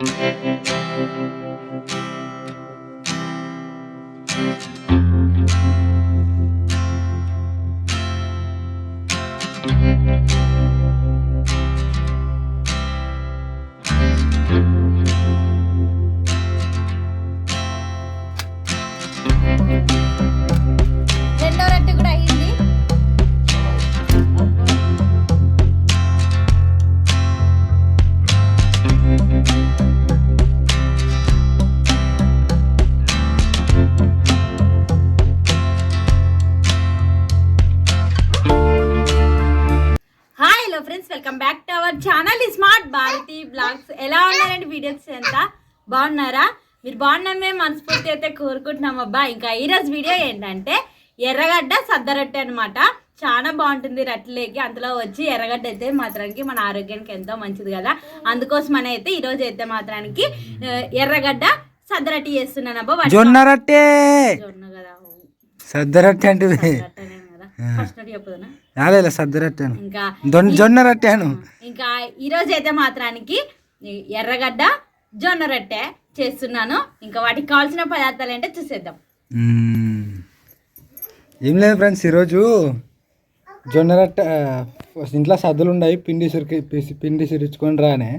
రెండో కోరుకుంటున్నాం అబ్బా ఇంకా ఈరోజు వీడియో ఏంటంటే ఎర్రగడ్డ సద్దరొట్టె అనమాట చాలా బాగుంటుంది రట్టెలేకి. అందులో వచ్చి ఎర్రగడ్డ అయితే మాత్రానికి మన ఆరోగ్యానికి ఎంతో మంచిది కదా. అందుకోసమని అయితే ఈరోజు అయితే మాత్రానికి ఎర్రగడ్డ సద్దరట్టి చేస్తున్నాను అబ్బా జొన్న రొట్టె! జొన్న కదా. అంటే ఇంకా జొన్న రొట్టెను. ఇంకా ఈరోజు అయితే మాత్రానికి ఎర్రగడ్డ జొన్న రొట్టె. చేస్తున్నాను. ఇంకా వాటికి కావాల్సిన పదార్థాలు ఏంటో చూసేద్దాం. ఏం లేదు ఫ్రెండ్స్ ఈరోజు జొన్న రొట్టె ఇంట్లో సద్దులు ఉన్నాయి పిండి సురికి పిండి సిరుచుకొని రానే.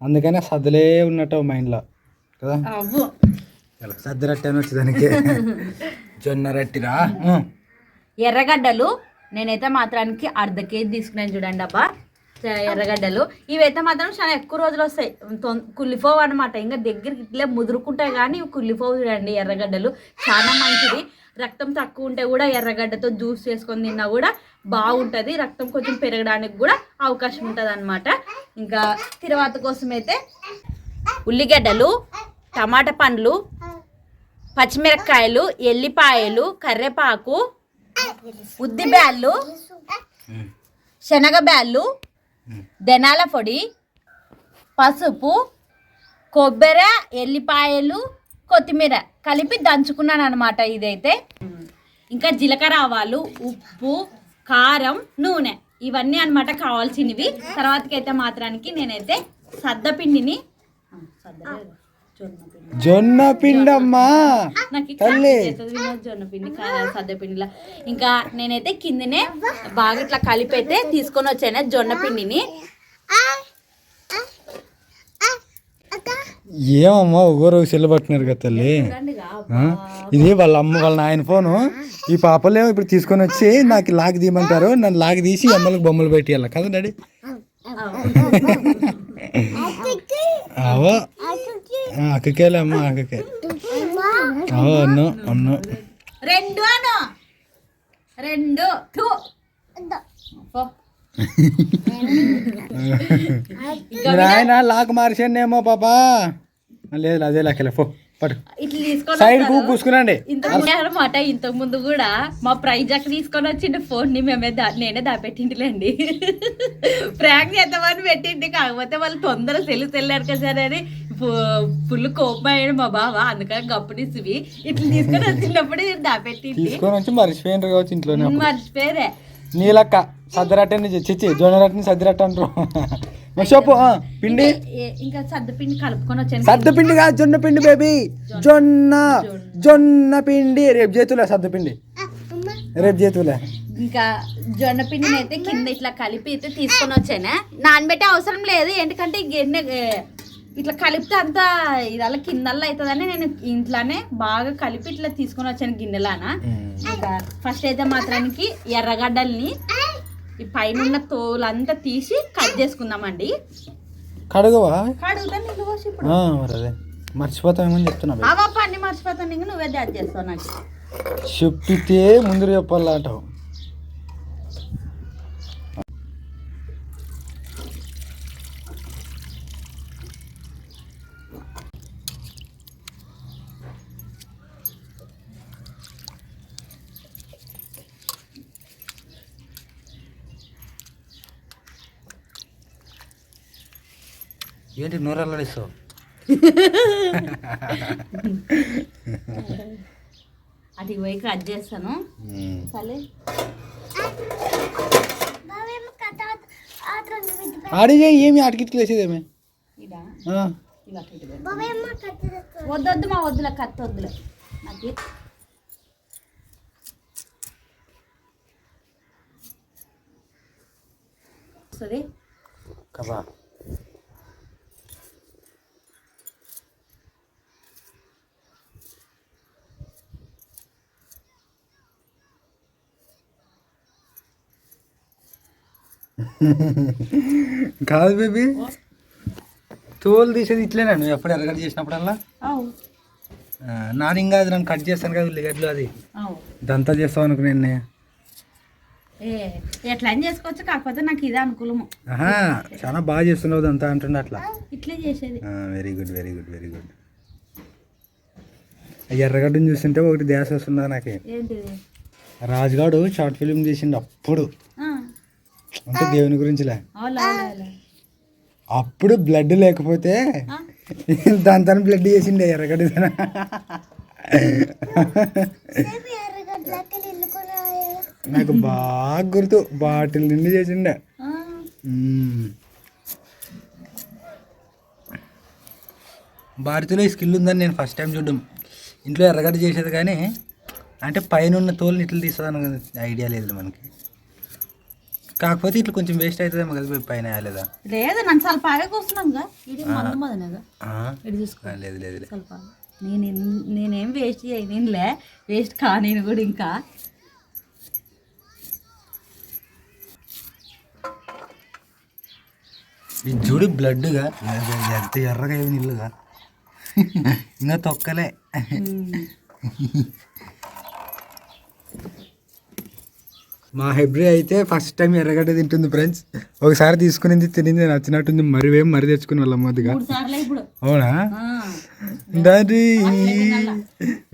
అందుకనే సద్దులే ఉన్నట్టు మైండ్లో కదా? సద్ద రొట్టె అని వచ్చి దానికి? జొన్న రొట్టిరా. ఎర్రగడ్డలు నేనైతే మాత్రానికి అర్ధ కేజీ తీసుకున్నాను చూడండి అబ్బా. ఎర్రగడ్డలు. ఇవైతే మాత్రం చాలా ఎక్కువ రోజులు వస్తాయి. కుళ్ళిపోవు అనమాట ఇంకా దగ్గరికి ఇట్లే ముదురుకుంటాయి కానీ కుళ్ళిపోవు చూడండి ఎర్రగడ్డలు. చాలా మంచిది. రక్తం తక్కువ ఉంటే కూడా ఎర్రగడ్డతో జ్యూస్ చేసుకొని తిన్నా కూడా బాగుంటుంది. రక్తం కొంచెం పెరగడానికి కూడా అవకాశం ఉంటుంది అనమాట ఇంకా తిరువాత కోసం అయితే ఉల్లిగడ్డలు టమాటా పండ్లు పచ్చిమిరపకాయలు ఎల్లిపాయలు కర్రేపాకు ఉద్ది బ్యాళ్ళు శనగ బ్యాళ్ళు ధనాల పొడి పసుపు కొబ్బరి ఎల్లిపాయలు కొత్తిమీర కలిపి దంచుకున్నాను అనమాట ఇదైతే. ఇంకా జీలకర్ర ఆవాలు ఉప్పు కారం నూనె ఇవన్నీ అన్నమాట కావాల్సినవి. తర్వాతకైతే మాత్రానికి నేనైతే సద్దపిండిని సద్ద జొన్న పిండి. జొన్న పిండమ్మా తల్లి. జొన్న పిండి సద్ద పిండిలా ఇంకా నేనైతే కిందనే బాగా ఇట్లా కలిపి అయితే తీసుకొని వచ్చాను జొన్న పిండిని ఏమమ్మా ఒకరు సెల్లు పట్టున్నారు కదా తల్లి? ఇది వాళ్ళ అమ్మ వాళ్ళ నాయన ఫోను. ఈ పాపలేమో ఇప్పుడు తీసుకొని వచ్చి నాకు లాగి తీయమంటారు. నన్ను లాగి తీసి అమ్మలకు బొమ్మలు పెట్టియాల. కదా డాడీ? అవో అక్కకేలే అమ్మ అక్కకే. అవో అన్ను అన్ను. రెండు అను. రెండు టూ. నాయన లాక్ మార్చానేమో పాపా. లేదు అదే లెక్కలే పో. సైడ్. కూసుకునండి అనమాట ఇంతకు ముందు కూడా మా ప్రైజాక్ తీసుకొని వచ్చిండు ఫోన్ని మేమే దా నేనే దాపెట్టింటిలేండి. ప్రాంక్ చేద్దామని పెట్టిండి కాకపోతే వాళ్ళు తొందర సెల్లు తెల్లారు కదా సార్ అని ఫుల్ కోపం అయ్యాడు మా బావ. అందుకని గప్పునిసివి ఇట్లా తీసుకొని వచ్చినప్పుడు దాపెట్టింది తీసుకొని వచ్చి మర్చిపోయినారు కావచ్చు ఇంట్లోనే. మర్చిపోయారే. నీలక్క సద్దరట్టని చిచ్చి జొన్నరట్టని సద్దరట్ట అంటారు. మరి చెప్పు ఆ, పిండి? ఇంకా సర్దపిండి కలుపుకొని వచ్చాను. సద్ద పిండి కాదు జొన్న పిండి బేబీ. జొన్న. జొన్న పిండి. రేపు చేతులే సద్ద పిండి. రేపు చేతులే. ఇంకా జొన్న పిండిని అయితే కింద ఇట్లా కలిపి అయితే తీసుకొని వచ్చాను. నానబెట్టే అవసరం లేదు ఎందుకంటే గిన్నె ఇట్లా కలిపితే అంతా ఇదల్లా కిందల్లా అవుతుందని నేను ఇంట్లోనే బాగా కలిపి ఇట్లా తీసుకొని వచ్చాను గిన్నెలాన. ఇంకా ఫస్ట్ అయితే మాత్రానికి ఎర్రగడ్డల్ని ఈ పైన ఉన్న తోలంతా తీసి కట్ చేసుకుందామండి. కడుగవా? కడుగుతా నీళ్ళు పోసి ఇప్పుడు. ఆ, మరి అదే. మర్చిపోతామేమని చెప్తున్నా. అవప్ప అన్ని మర్చిపోతాను ఇంక నువ్వే దాడి చేస్తావు నాకు. చెప్పితే ముందు చెప్పాలా ఏంటి నూరల్లాడిస్తావు అటు పోయి కట్ చేస్తాను. సరే ఆడి ఏమి ఆటికి వేసేదేమే. వద్దొద్దు మా వద్దులే కత్తి వద్దులే. నాకు. వస్తుంది? కదా కాదు బేబీ. తోలు తీసేది ఇట్లేనా నువ్వు ఎప్పుడు ఎరగడ చేసినప్పుడల్లా? నాది ఇంకా అది నన్ను కట్ చేస్తాను కదా ఉల్లిగడ్డలు అది. ఇదంతా చేస్తావు అనుకునే ఏ ఎట్లా చేసుకోవచ్చు కాకపోతే నాకు ఇదే అనుకూలము. చాలా బాగా చేస్తున్నావు ఇదంతా అంటుండే అట్లా. ఇట్లే చేసేది. Very good very good very good ఎర్రగడ్డని చూస్తుంటే ఒకటి ధ్యాస వస్తుందా నాకు? రాజుగాడు షార్ట్ ఫిలిం తీసిండు అప్పుడు. అంటే దేవుని గురించిలే. అప్పుడు బ్లడ్ లేకపోతే దాని తన బ్లడ్ చేసిండే ఎర్రగడ్డ నాకు బాగా గుర్తు బాటిల్ నిండి చేసిండే. భారతిలో ఈ స్కిల్ ఉందని నేను ఫస్ట్ టైం చూడడం. ఇంట్లో ఎర్రగడ్డ చేసేది కానీ అంటే పైన ఉన్న తోలుని ఇట్లా తీస్తుందని ఐడియా లేదు మనకి. కాకపోతే ఇట్లా కొంచెం వేస్ట్ అవుతుందేమో కదా పైన లేదా లేదు నన్ను స్వల్ప ఆగే కదా. ఇది మందు మొదనేగా ఇది చూసుకో. లేదు లేదు నేను నేనేం వేస్ట్ చేయ నేనులే. వేస్ట్ కా నేను కూడా ఇంకా. ఇది చూడు బ్లడ్గా ఎంత ఎర్రగా ఏమి నీళ్ళుగా ఇంకా తొక్కలే. మా హెబ్రి అయితే ఫస్ట్ టైం ఎర్రగడ్డ తింటుంది ఫ్రెండ్స్ ఒకసారి తీసుకునింది తినింది నచ్చినట్టుంది. మరి వేం మరి తెచ్చుకుని వాళ్ళ మొదటిగా మూడు సార్లు ఇప్పుడు. అవునా? ఆ, డాడీ.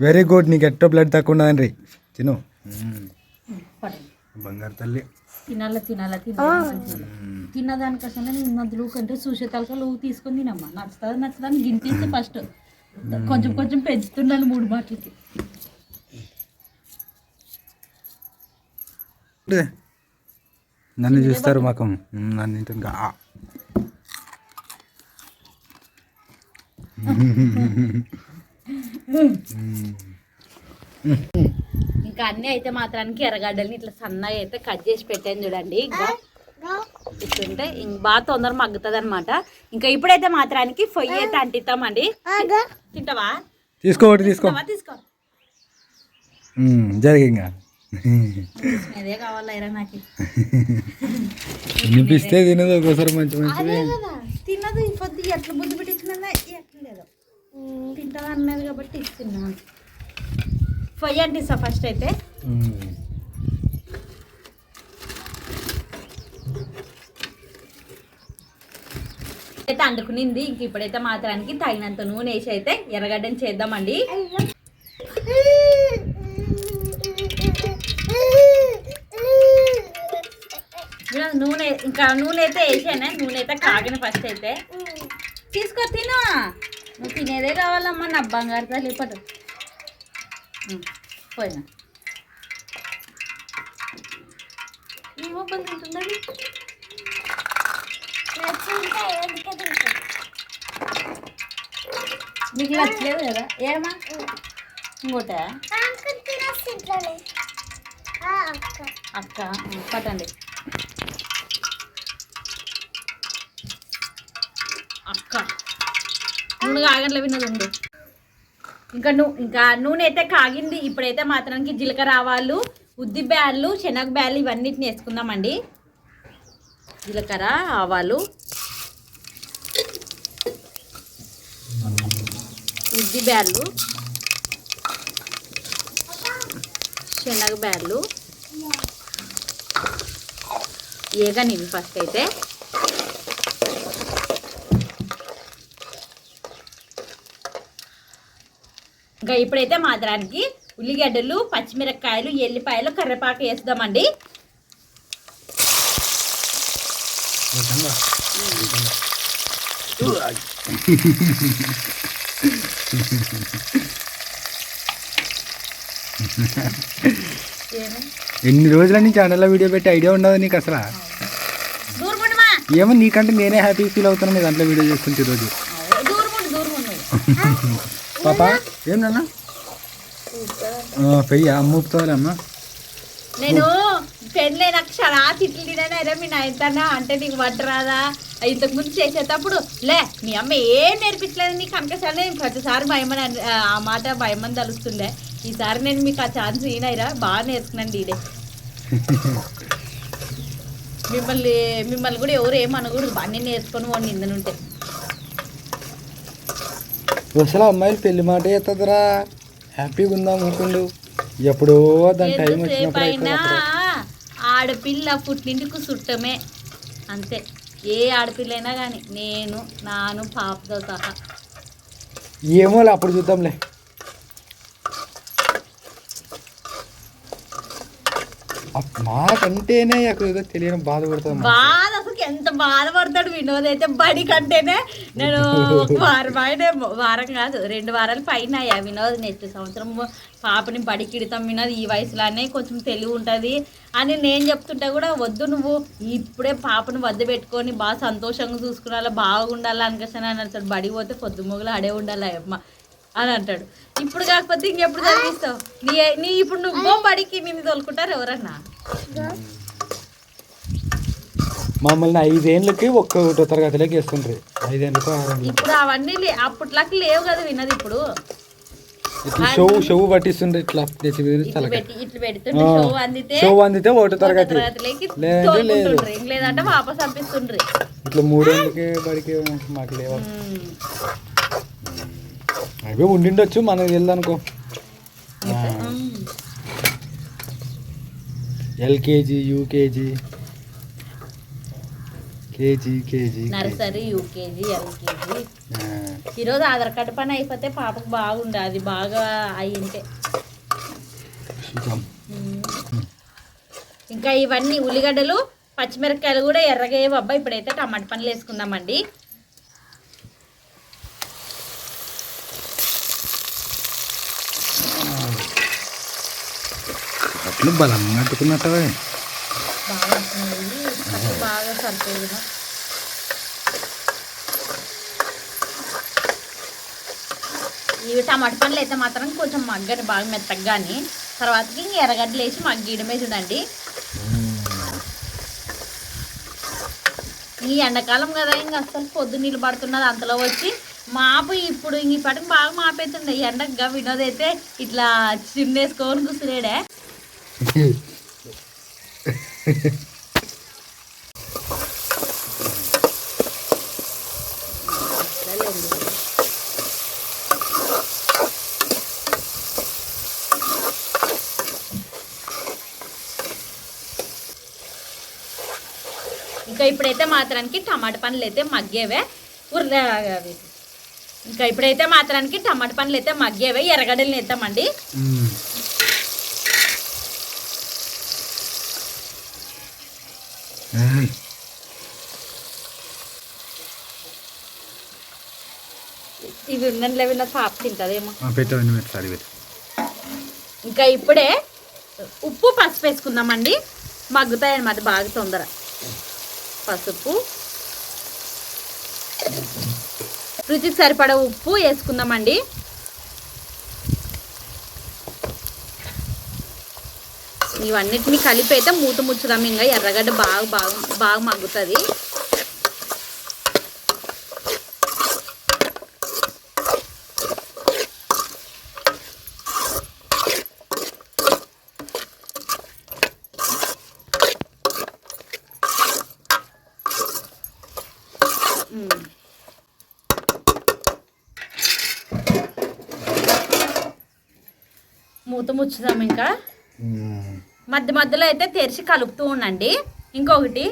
వెరీ గుడ్ నీకు ఎట్టో బ్లడ్ తక్కువ ఉన్నదండి తిను. బంగారు తల్లి. తినాల తినాల తినాల. తిన్నదానికోసమే నేను మధ్యలో కంటే చూసే తలక నువ్వు తీసుకొని తినమ్మా. నచ్చుతుంది నచ్చుదని గింతేసి ఫస్ట్ కొంచెం కొంచెం పెంచుతున్నాను మూడు మాటలకి. ఇదే. నన్ను చూస్తారు మాకు. నన్ను తింటుంది గా. ఇంకా అన్నీ అయితే మాత్రానికి ఎర్రగడ్డల్ని ఇట్లా సన్నగా అయితే కట్ చేసి పెట్టాను చూడండి. ఇంకా ఇంక బాగా తొందర మగ్గుతుంది అనమాట ఇంకా ఇప్పుడైతే మాత్రానికి పొయ్యి అయితే అంటిస్తామండి తింటావా? తీసుకో తీసుకో. తీసుకో. ఇంకా. అదే కావాలా ఇరా నాకు? వినిపిస్తే తినదు ఒక్కోసారి మంచి మంచిది అదే కదా తిన్నది ఈ పొద్దు. ఎట్లా బుద్ధి పెట్టించినా ఎట్లా లేదు. తింటా అన్నది కాబట్టి ఇస్తున్నాను పొయ్యి అంటిస్తా ఫస్ట్ అయితే. అయితే అంటుకునింది ఇంక ఇప్పుడైతే మాత్రానికి తగినంత నూనె వేసి అయితే ఎర్రగడ్డని చేద్దామండి. నూనె ఇంకా నూనె అయితే వేసాను? నూనె అయితే కాగిన ఫస్ట్ అయితే. తీసుకో తిను. నువ్వు తినేదే కావాలమ్మా నా బంగారు తల్లి పట్టు. పోయినా. ఏమో మీకు నచ్చలేదు కదా? ఏమా? ఇంకోట? అక్క. పట్టండి. అక్క నూనె కాగంలో విన్నది ఉండు ఇంకా నూ ఇంకా నూనె అయితే కాగింది. ఇప్పుడైతే మాత్రానికి జీలకర్ర ఆవాలు ఉద్ది బ్యాళ్ళు శనగ బ్యాళ్ళు ఇవన్నిటిని వేసుకుందామండి. జీలకర్ర ఆవాలు ఉద్ది బ్యాళ్ళు శనగ బ్యాళ్ళు. ఏగనివి ఫస్ట్ అయితే. ఇంకా ఇప్పుడైతే మాత్రానికి ఉల్లిగడ్డలు పచ్చిమిరపకాయలు ఎల్లిపాయలు కరివేపాకు ఓకేనా? ఏమి ఎన్ని రోజుల నుంచి ఛానల్లో వీడియో పెట్టి ఐడియా ఉండదు నీకు అసలు? ఏమో నీకంటే నేనే హ్యాపీ ఫీల్ అవుతాను నీ దాంట్లో వీడియో చేస్తుంటే ఈరోజు దూరముండు. పాప ఏం నాన్న? పెయ్యి అమ్మ ఊపుతావులే అమ్మ? నేను పెళ్ళే నాకు చాలా తిట్లు మీ నాయన అంటే నీకు వంట రాదా? ఇంతకు ముందు చేసేటప్పుడు లే మీ అమ్మ ఏం నేర్పించలేదు నీకు కనుకసారి ప్రతిసారి భయమని ఆ మాట భయమని తలుస్తుండే. ఈసారి నేను మీకు ఆ ఛాన్స్ ఈయనైరా బాగా నేర్చుకున్నాను ఈడే మిమ్మల్ని మిమ్మల్ని కూడా ఎవరు ఏమనకూడదు అన్నీ నేర్చుకొని వాడిని నిందనుంటే అసలు అమ్మాయిలు పెళ్ళి మాట ఎత్తదురా. హ్యాపీగా ఉందాం అనుకుండు. ఎప్పుడో దాని టైం వచ్చినప్పుడు ఆడపిల్ల పుట్టింటికి చుట్టమే అంతే. ఏ ఆడపిల్ల అయినా కానీ నేను నాను పాపతో సహా. ఏమోలే అప్పుడు చూద్దాంలే. మాకంటేనే ఏదో తెలియని బాధ పడుతుంది బాధ బాధపడతాడు వినోద్ అయితే బడి కంటేనే. నేను వారం ఆయన వారం కాదు రెండు వారాలు పైన అయ్యా వినోద్ నెక్స్ట్ సంవత్సరం పాపని బడికి ఇడతాం వినోద్ ఈ వయసులోనే కొంచెం తెలివి ఉంటుంది. అని నేను చెప్తుంటే కూడా వద్దు నువ్వు ఇప్పుడే పాపను వద్ద పెట్టుకొని బాగా సంతోషంగా చూసుకున్నా బాగుండాలి అనుకోసాను అని అంటాడు. బడి పోతే పొద్దు మొగలు ఆడే ఉండాలి అమ్మ అని అంటాడు. ఇప్పుడు కాకపోతే ఇంకెప్పుడు చదివిస్తావు? నీ నీ ఇప్పుడు నువ్వు బడికి నిన్ను తోలుకుంటారు ఎవరన్నా? మమ్మల్ని ఐదేళ్ళకి ఒక్క ఒకటో తరగతిలోకి వేస్తుండ్రి. ఐదేళ్ళకు ఆరేళ్ళకి ఇప్పుడు అవన్నీ లే అప్పట్లాకి లేవు కదా విన్నది ఇప్పుడు. ఇట్లా షవ్ షవ్ పట్టిస్తుండ్రి ఇట్లా తెచ్చి ఇట్లు తలక పెట్టి ఇట్లు పెడుతుంటే ఆ. షో అందితే షవ్ అందితే ఒకటో తరగతి. తరగతిలోకి లేదంటే లేదు. తోలుకుంటుండ్రు. ఇంక లేదంటే వాపస్ పంపిస్తుండ్రి. ఇట్లా మూడేళ్ళకి బడికి మాకు లేవు. అవి ఉండిండొచ్చు మనకు తెలియదు అనుకో ఉమ్. LKG UKG. KG KG nursery UKG LKG. ఈరోజు ఆధార్ కార్డు పని అయిపోతే పాపకు బాగుండే అది బాగా అయ్యింటే. ఇంకా ఇవన్నీ ఉల్లిగడ్డలు పచ్చిమిరపకాయలు కూడా ఎర్రగా అబ్బా ఇప్పుడైతే టమాటా పనులు వేసుకుందామండి. అట్లు బలం కట్టుకున్నట్టవే బాగా. అసలు బాగా ఇవి టమాటా పండ్లు అయితే మాత్రం కొంచెం మగ్గని బాగా మెత్తగా కానీ తర్వాతకి ఇంక ఎర్రగడ్డలు వేసి మగ్గీయడమే చూడండి. ఈ ఎండాకాలం కదా ఇంక అసలు పొద్దు నీళ్ళు పడుతున్నది అంతలో వచ్చి మాపు ఇప్పుడు ఇంక ఇప్పటికి బాగా మాపైతుండే ఎండగా వినోద్ అయితే ఇట్లా చిన్నేసుకొని కూర్చునేడే. ఇప్పుడైతే మాత్రానికి టమాటా పండ్లు అయితే మగ్గేవే. ఉర్ర అవి. ఇంకా ఇప్పుడైతే మాత్రానికి టమాటా పండ్లు అయితే మగ్గేవే. ఎర్రగడ్డలు వేద్దామండి ఇవి విన్న పాప తింటుందేమో. ఇంకా ఇప్పుడే ఉప్పు పసుపు వేసుకుందామండి. మగ్గుతాయి అన్నమాట బాగా తొందర. పసుపు. రుచికి సరిపడా ఉప్పు వేసుకుందామండి. ఇవన్నిటిని కలిపి అయితే మూత ముచ్చుదాం ఇంకా ఎర్రగడ్డ బాగా బాగా బాగా మగ్గుతుంది. మూత ముచ్చుదాం ఇంకా. మధ్య మధ్యలో అయితే తెరిచి కలుపుతూ ఉండండి. ఇంకొకటి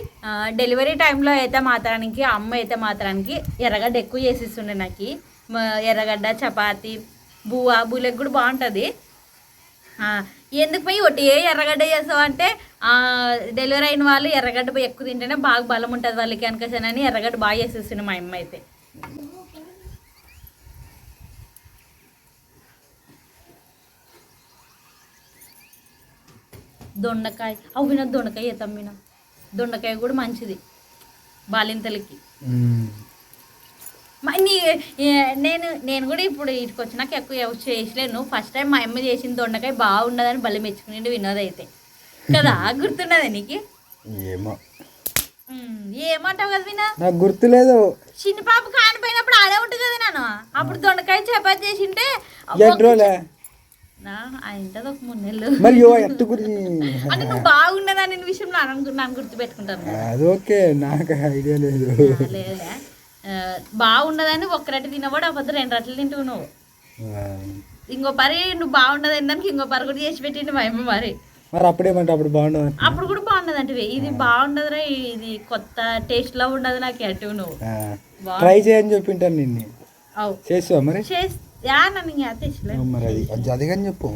డెలివరీ టైంలో అయితే మాత్రానికి అమ్మ అయితే మాత్రానికి ఎర్రగడ్డ ఎక్కువ చేసిస్తుండే నాకు. ఎర్రగడ్డ చపాతి బువ్వ బుల్లెక్ కూడా బాగుంటుంది. ఎందుకు పోయి ఒకటి ఏ ఎర్రగడ్డ చేస్తావు అంటే డెలివరీ అయిన వాళ్ళు ఎర్రగడ్డ ఎక్కువ తింటేనే బాగా బలం ఉంటుంది వాళ్ళకి. అనుకోసానని ఎర్రగడ్డ బాగా చేసేస్తుండే మా అమ్మ అయితే. దొండకాయ. అవి విన దొండకాయ విన దొండకాయ కూడా మంచిది బాలింతలకి. నీ నేను నేను కూడా ఇప్పుడు ఇటుకు వచ్చినాక ఎక్కువ చేసలేను. ఫస్ట్ టైం మా అమ్మ చేసిన దొండకాయ బాగున్నదని భలే మెచ్చుకునేది వినోద్ అయితే. కదా గుర్తున్నది నీకు? ఏమో. ఏమంటావు కదా వినా నాకు గుర్తులేదు. చిన్న పాప కానిపోయినప్పుడు ఆడే ఉంటుంది కదా నేను అప్పుడు దొండకాయ చపాతి చేసింటే మరి ఎట్టు గురించి బాగున్నదని విషయం నన్ను నన్ను గుర్తు పెట్టుకుంటాను అది ఓకే నాకు ఐడియా లేదు. బాగున్నదని ఒక్క రట్టి తినవాడు అప్పుడు రెండు రట్లు తింటువు నువ్వు. ఇంకో పరి నువ్వు బాగున్నదని దానికి ఇంకో పరి కూడా చేసి పెట్టిండు మా అమ్మ మరి. మరి అప్పుడేమంటే అప్పుడు బాగుండదు? అప్పుడు కూడా బాగున్నది అంటే ఇది బాగుండదురా ఇది కొత్త టేస్ట్లో ఉండదు నాకు అటు నువ్వు. ట్రై చేయని చెప్పింటాను నిన్ను. చేసావా మరి? చేసి మరి అది అది చెప్పు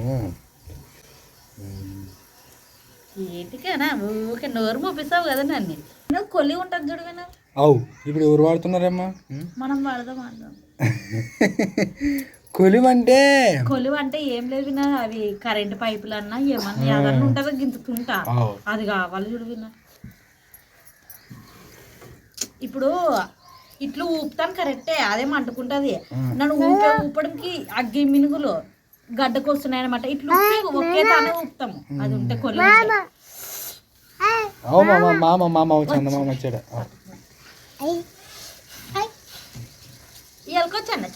ఏంటికేనా ఊరికే నోరు మూపిస్తావు కదా నన్ను నువ్వు కొల్లి ఉంటుంది చూడు వినా అవు ఇప్పుడు ఎవరు వాడుతున్నారమ్మా? మనం వాడదాం వాడదాం కొలువు అంటే ఏం లేదు వినా అవి కరెంట్ పైపులు అన్నా ఏమన్నా ఏదన్నా ఉంటుందో అవు అది కావాలి చూడు వినా ఇప్పుడు ఇట్లు ఊపుతాను కరెక్టే. అదేం అంటుకుంటది. నన్ను ఊపే ఊపడానికి అగ్గి మినుగులు గడ్డకు వస్తున్నాయి అనమాట ఇట్లు ఒకే తానే ఊపుతాము. అది ఉంటే. అవు మామ మామ వచ్చాడు.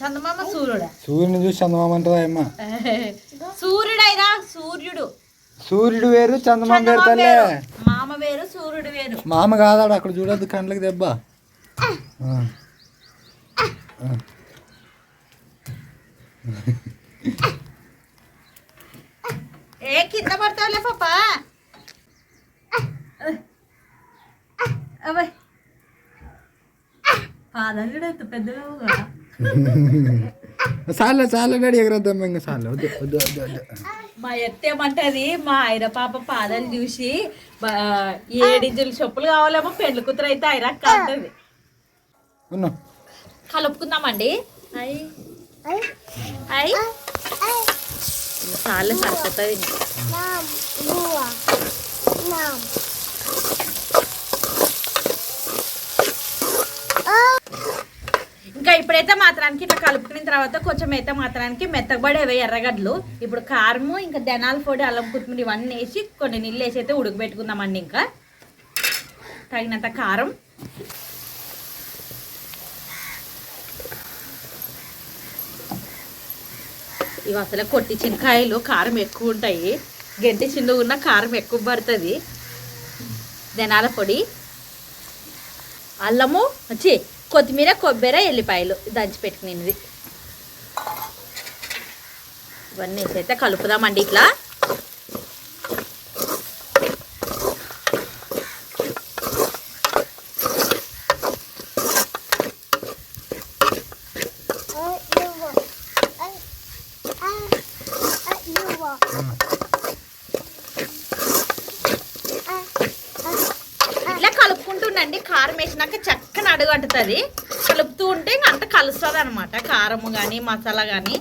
చందమామ సూర్యుడా? సూర్యుని చూసి చందమామ అంటుందా అమ్మ? సూర్యుడైరా సూర్యుడు. సూర్యుడు వేరు చందమామ వేరు తల్లే. మామ వేరు సూర్యుడు వేరు. మామ కాదాడు? అక్కడ చూడొద్దు కండ్లకి దెబ్బ. ఏ కింద పడతావులే పాప. పాదాలు కూడా ఎంత పెద్దగా. చాలే చాలే డాడీ ఎగరద్దాం ఇంకా చాలే వద్దు వద్దు వద్దు వద్దు. మా ఎత్తేమంటది మా ఆయన పాప పాదాలు చూసి ఏడింజలు చెప్పులు కావాలేమో పెండ్లి కూతురు అయితే ఐరక్క అంటది. ఉన్నా. కలుపుకుందామండి అయ్యి అయ్యి చాలా సరిపోతుంది ఇంకా ఇప్పుడైతే మాత్రానికి ఇట్లా కలుపుకున్న తర్వాత కొంచెం అయితే మాత్రానికి మెత్తగబడేవి ఎర్రగడ్డలు. ఇప్పుడు కారము ఇంకా దనాల పొడి అల్లం కొత్తిమీర ఇవన్నీ వేసి కొన్ని నీళ్ళు వేసి అయితే ఉడకబెట్టుకుందామండి ఇంకా. తగినంత కారం. ఇవి అసలు కొట్టి చిన్నకాయలు కారం ఎక్కువ ఉంటాయి. గంటి చిన్న ఉన్న కారం ఎక్కువ పడుతుంది. ధనాల పొడి అల్లము వచ్చి కొత్తిమీర కొబ్బరి ఎల్లిపాయలు దంచి పెట్టుకునేది ఇవన్నీ వేసి అయితే కలుపుదామండి ఇట్లా. అంటుతుంది కలుపుతూ ఉంటే ఇంక అంత కలుస్తుంది అనమాట కారము కానీ మసాలా కానీ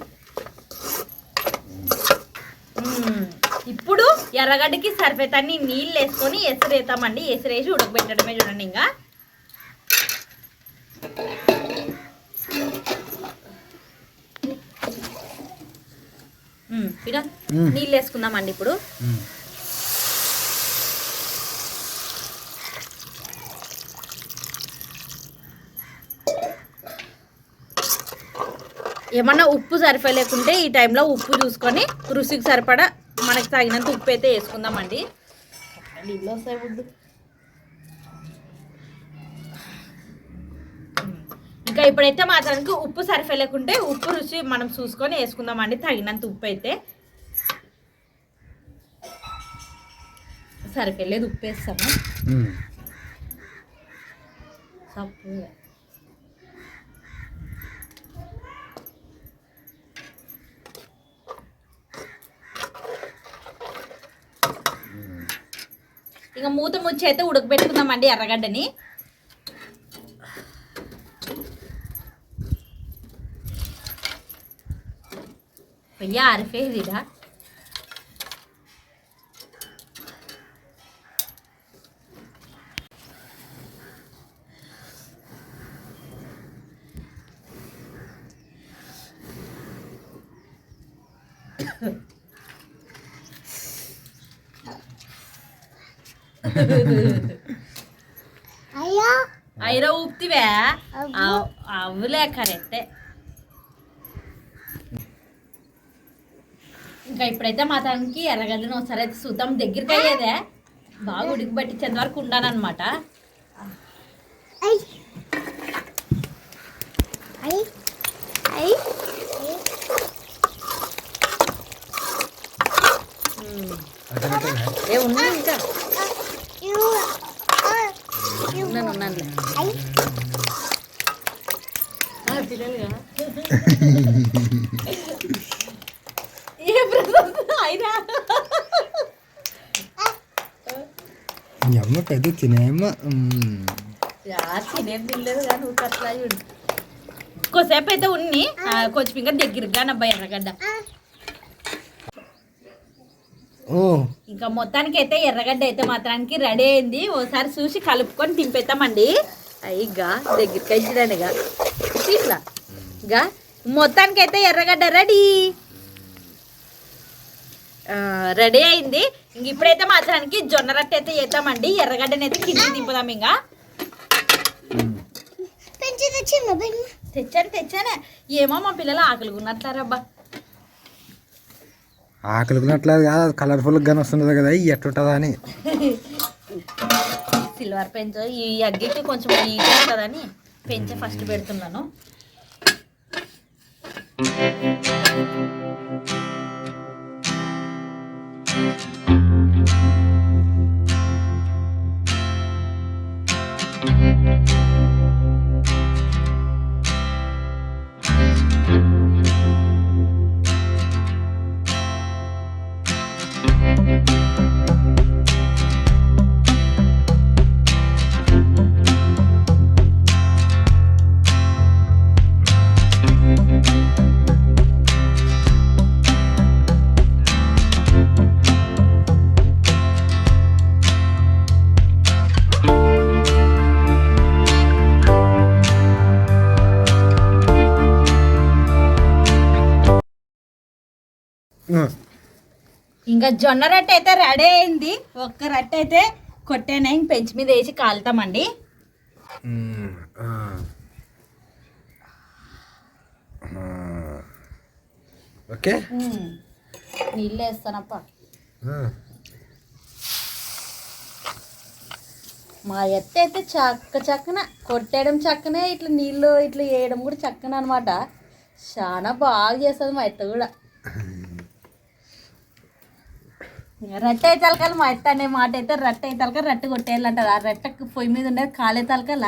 ఇప్పుడు ఎర్రగడ్డకి సరిపోతాన్ని నీళ్ళు వేసుకొని ఎసరేతామండి ఎసరేసి ఉడకబెట్టడమే చూడండి ఇంకా. నీళ్ళు వేసుకుందామండి ఇప్పుడు. ఏమన్నా ఉప్పు సరిపోలేకుంటే ఈ టైంలో ఉప్పు చూసుకొని రుచికి సరిపడా మనకి తగినంత ఉప్పు అయితే వేసుకుందామండి నీళ్ళు వస్తాయి. ఇంకా ఇప్పుడైతే మాత్రానికి ఉప్పు సరిపోలేకుంటే ఉప్పు రుచి మనం చూసుకొని వేసుకుందామండి తగినంత ఉప్పు అయితే సరిపోలేదు ఉప్పు వేస్తాము ఉమ్. ఇంకా మూత ముచ్చి అయితే ఉడకబెట్టుకుందామండి ఎర్రగడ్డని అయ్యా ఆరిపోయేదిరా Huh. ఊపివే అవులే కరెక్టే. ఇంకా ఇప్పుడైతే మా తనకి ఎర్రగడ్డను ఒకసారి అయితే చూద్దాం. దగ్గరికి అయ్యేదే. బాగా ఉడికి పట్టించేంత వరకు ఉండాలన్నమాట ఏ ఉన్నాను ఇంకా ఉన్నాను ఉన్నాను పిల్లలుగా ఏ బ్రదర్ అయినా ఈ అమ్మ పెద్ద తినేమ్మ. యా తినేం తినలేదు కానీ ఊరికి అట్లా చూడు. కొద్దిసేపు అయితే ఉన్ని కొంచెం ఇంకా దగ్గరగా నబ్బాయి ఎర్రగడ్డ. ఓ. ఇంకా మొత్తానికి అయితే ఎర్రగడ్డ అయితే మాత్రానికి రెడీ అయింది. ఓసారి చూసి కలుపుకొని తింపేస్తామండి అయ్యిగా దగ్గరికి వచ్చిడానిగా ఇట్లా. ఇక మొత్తానికి అయితే ఎర్రగడ్డ రెడీ. రెడీ అయింది. ఇంక ఇప్పుడైతే మాత్రానికి జొన్న రొట్టె అయితే చేద్దామండి. ఎర్రగడ్డని అయితే కింద దింపుదాం ఇంకా. తెచ్చాను తెచ్చానే. ఏమో మా పిల్లలు ఆకలిగా ఉన్నట్లారబ్బా ఆకలికున్నట్లేదు కాదు అది కలర్ఫుల్గా కానీ వస్తున్నది కదా ఎట్టుంటుందా అని. సిల్వర్ పెంచ ఈ అగ్గికి కొంచెం ఈజీ ఉంటుందని పెంచే ఫస్ట్ పెడుతున్నాను. ఇంకా జొన్న రొట్టె అయితే రెడీ అయింది. ఒక్క రొట్టె అయితే కొట్టేనా. ఇంక పెంచి మీద వేసి కాలుతామండి. ఓకే. నీళ్ళు వేస్తానప్ప. మా ఎత్త అయితే చక్క చక్కన కొట్టేయడం చక్కనే ఇట్లా నీళ్ళు ఇట్లా వేయడం కూడా చక్కన అనమాట చాలా బాగా చేస్తుంది మా ఎత్త కూడా. రట్టె తలకాల మా ఎత్త అనే మాట అయితే రట్టె తలక రట్టి కొట్టేయాలంటది. ఆ రట్టెకి పొయ్యి మీద ఉండేది కాలే తలకల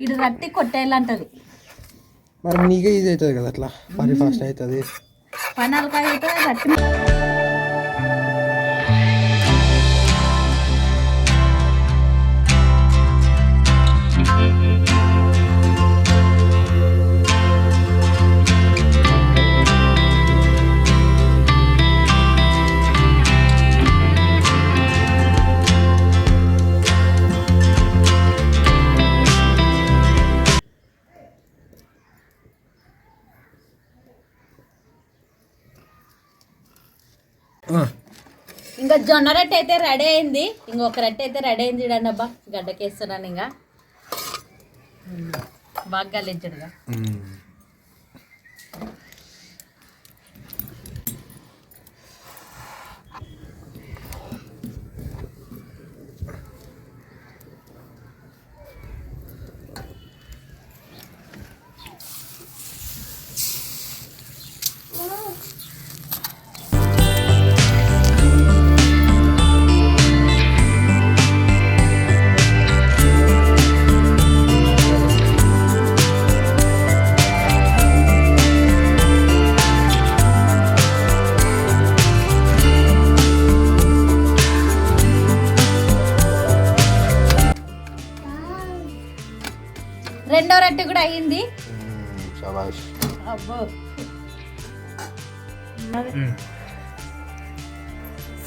ఇటు రట్టి కొట్టేయాలంటది. మరి నీకే ఈజీ అవుతుంది కదా అట్లా? పని ఫాస్ట్ అవుతుంది. పని అలకాయ అయితే రట్టి ఇంకా జొన్న రొట్టె అయితే రెడీ అయింది. ఇంకొక రొట్టె అయితే రెడీ అయింది చూడండి అబ్బా. గడ్డకేస్తున్నాను ఇంకా. బాగా గలించడుగా.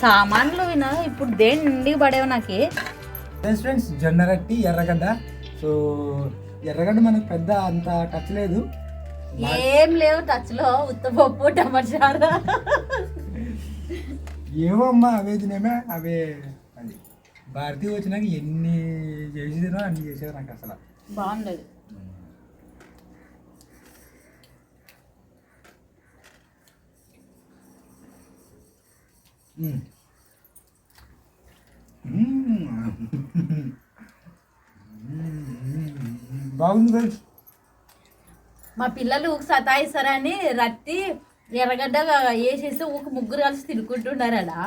సామాన్లు వినా ఇప్పుడు దేని నుండి పడేవి నాకి? ఫ్రెండ్స్ ఫ్రెండ్స్ జొన్న రొట్టి ఎర్రగడ్డ. సో ఎర్రగడ్డ మనకు పెద్ద అంత టచ్ లేదు. ఏం లేవు టచ్లో ఉత్తపప్పు టమాటా చారు. ఏమమ్మా అవే తినేమే అవే అది. భారతీయ వచ్చినాక ఎన్ని చేసి తినో అన్ని చేసేది నాకు అసలు. బాగుండదు. బాగుంది ఫ్రెండ్స్ మా పిల్లలు ఊకు సతాయిస్తారని రత్తి ఎర్రగడ్డ వేసేసి ఊకు ముగ్గురు కలిసి అలా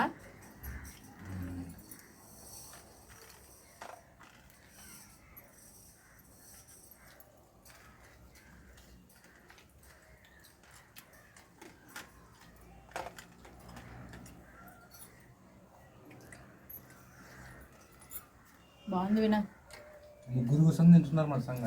బాగుంది వినా ముగ్గురు కూర్చొని తింటున్నారు మన సంగ